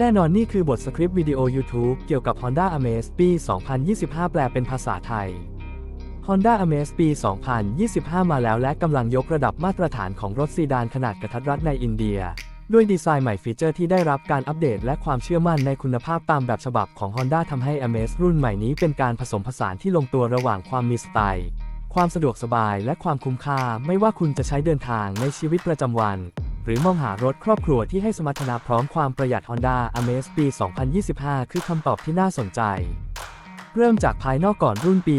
แน่นอนนี่คือบทสคริปต์วิดีโอ YouTube เกี่ยวกับ Honda Amaze ปี 2025 แปลเป็นภาษาไทย Honda Amaze ปี 2025 มาแล้วและกำลังยกระดับมาตรฐานของรถซีดานขนาดกระทัดรัดในอินเดีย ด้วยดีไซน์ใหม่ฟีเจอร์ที่ได้รับการอัปเดตและความเชื่อมั่นในคุณภาพตามแบบฉบับของ Honda ทำให้ Amaze รุ่นใหม่นี้เป็นการผสมผสานที่ลงตัวระหว่างความมีสไตล์ ความสะดวกสบายและความคุ้มค่า ไม่ว่าคุณจะใช้เดินทางในชีวิตประจำวัน หรือมองหารถครอบครัวที่ให้สมรรถนะพร้อมความประหยัด Honda Amaze ปี 2025 คือคำตอบที่น่าสนใจ เริ่มจากภายนอกก่อนรุ่นปี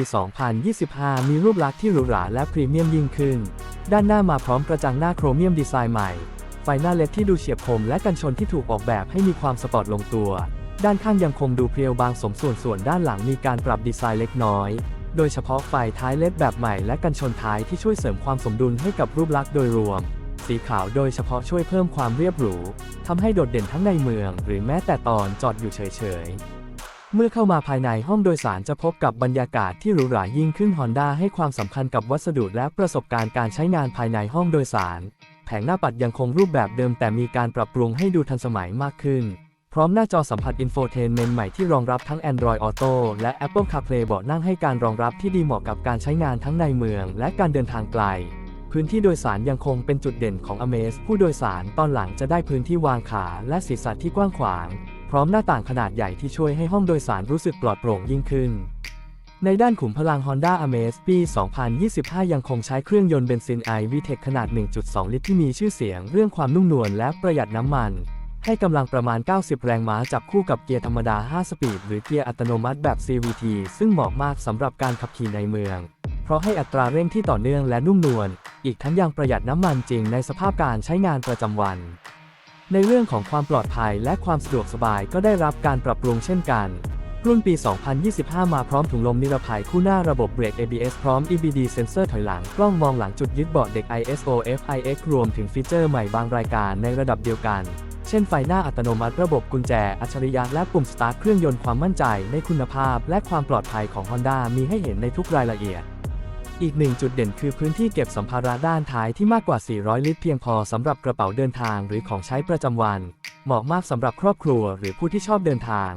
2025 มีรูปลักษณ์ที่หรูหราและพรีเมียมยิ่งขึ้น ด้านหน้ามาพร้อมกระจังหน้าโครเมียมดีไซน์ใหม่ ไฟหน้าเล็ดที่ดูเฉียบคมและกันชนที่ถูกออกแบบให้มีความสปอร์ตลงตัว ด้านข้างยังคงดูเพรียวบางสมส่วนส่วนด้านหลังมีการปรับดีไซน์เล็กน้อยโดยเฉพาะไฟท้ายเล็ดแบบใหม่และกันชนท้ายที่ช่วยเสริมความสมดุลให้กับรูปลักษณ์โดยรวม สีขาวโดยเฉพาะช่วยเพิ่มความเรียบหรูทำให้โดดเด่นทั้งในเมือง หรือแม้แต่ตอนจอดอยู่เฉยๆ เมื่อเข้ามาภายในห้องโดยสารจะพบกับบรรยากาศที่หรูหรายิ่งขึ้น Honda ให้ความสำคัญกับวัสดุและประสบการณ์การใช้งานภายในห้องโดยสาร แผงหน้าปัดยังคงรูปแบบเดิมแต่มีการปรับปรุงให้ดูทันสมัยมากขึ้น พร้อมหน้าจอสัมผัสอินโฟเทนเมนต์ใหม่ที่รองรับทั้ง Android Auto และ Apple CarPlay เบาะนั่งให้การรองรับที่ดีเหมาะกับการใช้งานทั้งในเมือง และการเดินทางไกล พื้นที่โดยสารยังคงเป็นจุดเด่นของ Amaze ผู้โดยสารตอนหลังจะได้พื้นที่วางขาและศีรษะที่กว้างขวาง พร้อมหน้าต่างขนาดใหญ่ที่ช่วยให้ห้องโดยสารรู้สึกปลอดโปร่งยิ่งขึ้น ในด้านขุมพลัง Honda Amaze ปี 2025 ยังคงใช้เครื่องยนต์เบนซิน i VTEC ขนาด 1.2 ลิตรที่มีชื่อเสียงเรื่องความนุ่มนวลและประหยัดน้ำมันให้กำลังประมาณ 90 แรงม้าจับคู่กับเกียร์ธรรมดา 5 สปีด หรือเกียร์อัตโนมัติแบบ CVT ซึ่งเหมาะมากสำหรับการขับขี่ในเมือง เพราะให้อัตราเร่งที่ต่อเนื่องและนุ่มนวล อีกทั้งยังประหยัดน้ำมันจริงในสภาพการใช้งานประจำวัน ในเรื่องของความปลอดภัยและความสะดวกสบายก็ได้รับการปรับปรุงเช่นกัน รุ่นปี 2025 มาพร้อมถุงลมนิรภัยคู่หน้าระบบเบรก ABS พร้อม EBD เซ็นเซอร์ถอยหลังกล้องมองหลังจุดยึดเบาะเด็ก ISO FIX รวมถึงฟีเจอร์ใหม่บางรายการในระดับเดียวกันเช่นไฟหน้าอัตโนมัติระบบกุญแจ อัจฉริยะและปุ่มสตาร์ทเครื่องยนต์ความมั่นใจในคุณภาพ และความปลอดภัยของ Honda มีให้เห็นในทุกรายละเอียด อีกหนึ่งจุดเด่นคือพื้นที่เก็บสัมภาระด้านท้ายที่มากกว่า 400 ลิตรเพียงพอสำหรับกระเป๋าเดินทางหรือของใช้ประจำวัน เหมาะมากสำหรับครอบครัวหรือผู้ที่ชอบเดินทาง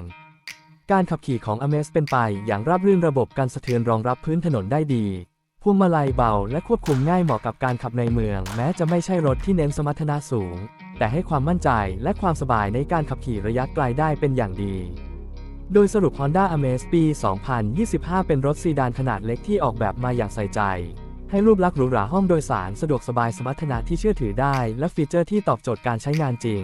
การขับขี่ของ a m a z เป็นไปอย่างราบรื่นระบบการสะเทือนรองรับพื้นถนนได้ดีพวงมาลัยเบาและควบคุมง่ายเหมาะกับการขับในเมือง แม้จะไม่ใช่รถที่เน้นสมรรถนะสูง แต่ให้ความมั่นใจและความสบายในการขับขี่ระยะไกลได้เป็นอย่างดี โดยสรุป Honda Amaze ปี 2025 เป็นรถซีดานขนาดเล็กที่ออกแบบมาอย่างใส่ใจ ให้รูปลักษณ์หรูหราห้องโดยสารสะดวกสบายสมรรถนะที่เชื่อถือได้ และฟีเจอร์ที่ตอบโจทย์การใช้งานจริง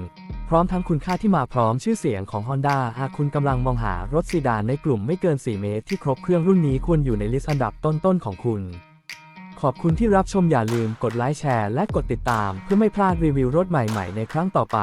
พร้อมทั้งคุณค่าที่มาพร้อมชื่อเสียงของ Honda หากคุณกำลังมองหารถซีดานในกลุ่มไม่เกิน 4 เมตรที่ครบเครื่องรุ่นนี้ควรอยู่ในลิสต์อันดับต้นๆของคุณขอบคุณที่รับชมอย่าลืมกดไลค์แชร์และกดติดตามเพื่อไม่พลาดรีวิวรถใหม่ๆ ในครั้งต่อไป